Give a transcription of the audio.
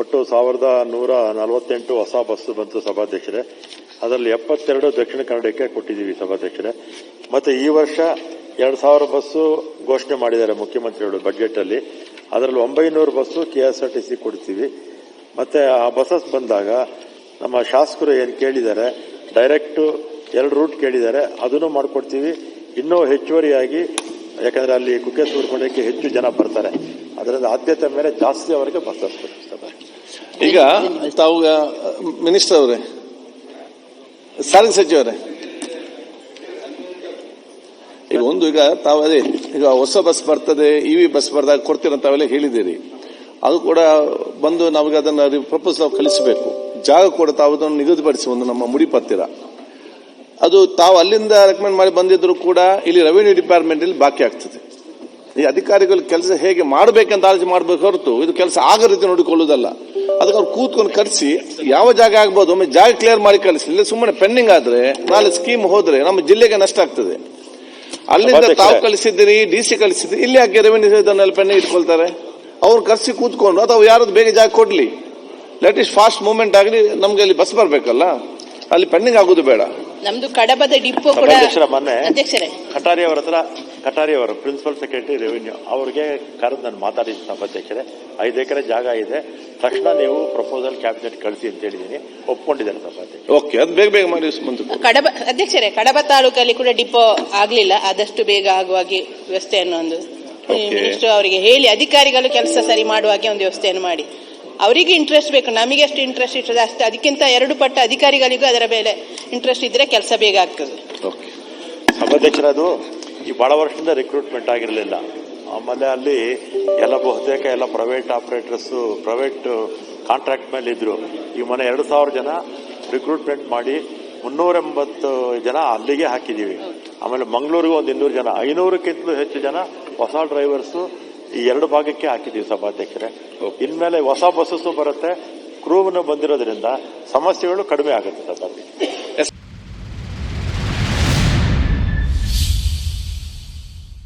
ಒಟ್ಟು ಸಾವಿರದ ನೂರ ನಲವತ್ತೆಂಟು ಹೊಸ ಬಸ್ಸು ಬಂತು ಸಭಾಧ್ಯಕ್ಷರೇ. ಅದರಲ್ಲಿ ಎಪ್ಪತ್ತೆರಡು ದಕ್ಷಿಣ ಕನ್ನಡಕ್ಕೆ ಕೊಟ್ಟಿದ್ದೀವಿ ಸಭಾಧ್ಯಕ್ಷರೇ. ಮತ್ತು ಈ ವರ್ಷ ಎರಡು ಸಾವಿರ ಬಸ್ಸು ಘೋಷಣೆ ಮಾಡಿದ್ದಾರೆ ಮುಖ್ಯಮಂತ್ರಿಗಳು ಬಜೆಟಲ್ಲಿ. ಅದರಲ್ಲಿ ಒಂಬೈನೂರು bus K S R T C ಕೊಡ್ತೀವಿ. ಮತ್ತು ಆ ಬಸ್ಸಸ್ ಬಂದಾಗ ನಮ್ಮ ಶಾಸಕರು ಏನು ಕೇಳಿದ್ದಾರೆ, ಡೈರೆಕ್ಟು ಎರಡು ರೂಟ್ ಕೇಳಿದ್ದಾರೆ, ಅದನ್ನು ಮಾಡಿಕೊಡ್ತೀವಿ. ಇನ್ನೂ ಹೆಚ್ಚುವರಿಯಾಗಿ, ಯಾಕಂದರೆ ಅಲ್ಲಿ ಕುಕ್ಕೆ ಸೂರ್ಕೊಂಡಕ್ಕೆ ಹೆಚ್ಚು ಜನ ಬರ್ತಾರೆ. ಅದರಿಂದ ಆದ್ಯತೆ ಮೇಲೆ ಜಾಸ್ತಿ ಅವರಿಗೆ ಬಸ್ಸಸ್ ಹತ್ಬೇಕು ಈಗ ತಾವು ಮಿನಿಸ್ಟರ್ ಅವರೇ, ಸಾರಿಗೆ ಸಚಿವರೇ ಈಗ ಒಂದು, ಈಗ ತಾವು ಅದೇ, ಈಗ ಹೊಸ ಬಸ್ ಬರ್ತದೆ ಇ ವಿ ಬಸ್ ಬರ್ದಾಗ ಕೊಡ್ತೀರಂತಾವೆಲ್ಲ ಹೇಳಿದ್ದೀರಿ. ಅದು ಕೂಡ ಬಂದು ನಮಗೆ ಅದನ್ನ ಪ್ರಪೋಸಲ್ ಕಲಿಸಬೇಕು. ಜಾಗ ಕೂಡ ತಾವು ಅದನ್ನು ನಿಗದಿಪಡಿಸಿ ಒಂದು ನಮ್ಮ ಮುಡಿಪತ್ತಿರ ಅದು ತಾವು ಅಲ್ಲಿಂದ ರೆಕಮೆಂಡ್ ಮಾಡಿ ಬಂದಿದ್ರು ಕೂಡ ಇಲ್ಲಿ ರೆವಿನ್ಯೂ ಡಿಪಾರ್ಟ್ಮೆಂಟ್ ಅಲ್ಲಿ ಬಾಕಿ ಆಗ್ತದೆ. ಈ ಅಧಿಕಾರಿಗಳು ಕೆಲಸ ಹೇಗೆ ಮಾಡಬೇಕಂತ ಆಲೋಚನೆ ಮಾಡಬೇಕು ಹೊರತು ಇದು ಕೆಲಸ ಆಗ ರೀತಿ ನೋಡಿಕೊಳ್ಳುವುದಲ್ಲ. ಅದಕ್ಕೆ ಅವ್ರು ಕೂತ್ಕೊಂಡು ಕರೆಸಿ ಯಾವ ಜಾಗ ಆಗ್ಬೋದು ಒಮ್ಮೆ ಜಾಗ ಕ್ಲಿಯರ್ ಮಾಡಿ ಕಳಿಸಿ. ಇಲ್ಲ ಸುಮ್ಮನೆ ಪೆಂಡಿಂಗ್ ಆದ್ರೆ ನಾಳೆ ಸ್ಕೀಮ್ ಹೋದ್ರೆ ನಮ್ಮ ಜಿಲ್ಲೆಗೆ ನಷ್ಟ ಆಗ್ತದೆ. ಅಲ್ಲಿಂದ. ತಾವು ಕಳಿಸಿದ್ದೀರಿ ಡಿ ಸಿ ಕಳಿಸಿದ್ದೀರಿ ಇಲ್ಲಿ ಯಾಕೆ ರೆವೆನ್ಯೂ ಇದನ್ನೆಲ್ಲ ಪೆಂಡಿಂಗ್ ಇಟ್ಕೊಳ್ತಾರೆ? ಅವ್ರು ಕರೆಸಿ ಕೂತ್ಕೊಂಡು ಅಥವಾ ಯಾರದು ಬೇಗ ಜಾಗ ಕೊಡ್ಲಿ. ಲೆಟ್ ಇಸ್ ಫಾಸ್ಟ್ ಮೂವ್ಮೆಂಟ್ ಆಗಲಿ ನಮ್ಗೆ ಅಲ್ಲಿ ಬಸ್ ಬರಬೇಕಲ್ಲ. ಅಲ್ಲಿ ಪೆಂಡಿಂಗ್ ಆಗೋದು ಬೇಡ. ನಮ್ದು ಕಡಬದ ಡಿಪೋ ಕೂಡ ಅಧ್ಯಕ್ಷರೇ. ಕಟಾರಿ ಅವರ ಹತ್ರ ಕಟಾರಿ ಅವರು ಪ್ರಿನ್ಸಿಪಲ್ ಸೆಕ್ರೆಟರಿ ರೆವಿನ್ಯೂ ಅವ್ರಿಗೆ ಕರೆದು ನಾನು ಮಾತಾಡಿದ್ದೀನಿ ಸಭಾಧ್ಯಕ್ಷರೇ ಐದು ಎಕರೆ ಜಾಗ ಇದೆ. ತಕ್ಷಣ ನೀವು ಪ್ರಪೋಸಲ್ ಕ್ಯಾಬಿನೆಟ್ ಕಳಿಸಿ ಅಂತ ಹೇಳಿದ್ದೀನಿ. ಒಪ್ಕೊಂಡಿದ್ದಾರೆ ಸಭಾಧ್ಯಕ್ಷ ಓಕೆ ಅದು ಬೇಗ ಬೇಗ ಮಾಡಿ ಕಡಬ ಅಧ್ಯಕ್ಷರೇ ಕಡಬ ತಾಲೂಕಲ್ಲಿ ಕೂಡ ಡಿಪೋ ಆಗಲಿಲ್ಲ. ಆದಷ್ಟು ಬೇಗ ಆಗುವಾಗಿ ವ್ಯವಸ್ಥೆಯನ್ನು ಒಂದು. ಮಿನಿಸ್ಟರ್ ಅವರಿಗೆ ಹೇಳಿ ಅಧಿಕಾರಿಗಳು ಕೆಲಸ ಸರಿ ಮಾಡುವಾಗೆ ಒಂದು ವ್ಯವಸ್ಥೆಯನ್ನು ಮಾಡಿ. ಅವರಿಗೆ ಇಂಟ್ರೆಸ್ಟ್ ಬೇಕು. ನಮಗೆ ಎಷ್ಟು ಇಂಟ್ರೆಸ್ಟ್ ಇರ್ತದೆ. ಅಷ್ಟು ಅದಕ್ಕಿಂತ ಎರಡು ಪಟ್ಟು ಅಧಿಕಾರಿಗಳಿಗೂ ಅದರ ಮೇಲೆ ಇಂಟ್ರೆಸ್ಟ್ ಇದ್ರೆ ಕೆಲಸ ಬೇಗ ಆಗ್ತದೆ. ಓಕೆ ಸಭಾಧ್ಯಕ್ಷರ ಅದು ಈ ಬಹಳ ವರ್ಷದಿಂದ ರಿಕ್ರೂಟ್ಮೆಂಟ್ ಆಗಿರಲಿಲ್ಲ. ಆಮೇಲೆ ಅಲ್ಲಿ ಎಲ್ಲ ಬಹುತೇಕ ಎಲ್ಲ ಪ್ರೈವೇಟ್ ಆಪರೇಟರ್ಸ್ ಪ್ರೈವೇಟ್ ಕಾಂಟ್ರಾಕ್ಟ್ ಮೇಲೆ ಇದ್ರು. ಈ ಮನೆ ಎರಡು ಸಾವಿರ ಜನ ರಿಕ್ರೂಟ್ಮೆಂಟ್ ಮಾಡಿ ಮುನ್ನೂರ ಎಂಬತ್ತು ಜನ ಅಲ್ಲಿಗೆ ಹಾಕಿದೀವಿ. ಆಮೇಲೆ ಮಂಗಳೂರಿಗೆ ಒಂದು ಇನ್ನೂರು ಜನ, ಐನೂರಕ್ಕಿಂತಲೂ ಹೆಚ್ಚು ಜನ ಹೊಸ ಡ್ರೈವರ್ಸ್ ಈ ಎರಡು ಭಾಗಕ್ಕೆ ಹಾಕಿದೀವಿ ಸಭಾಧ್ಯಕ್ಷರೇ. ಇನ್ಮೇಲೆ ಹೊಸ ಬಸ್ಸಸ್ಸು ಬರುತ್ತೆ ಕ್ರೂವನ್ನು ಬಂದಿರೋದ್ರಿಂದ ಸಮಸ್ಯೆಗಳು ಕಡಿಮೆ ಆಗುತ್ತೆ ಸಭಾಧ್ಯಕ್ಷ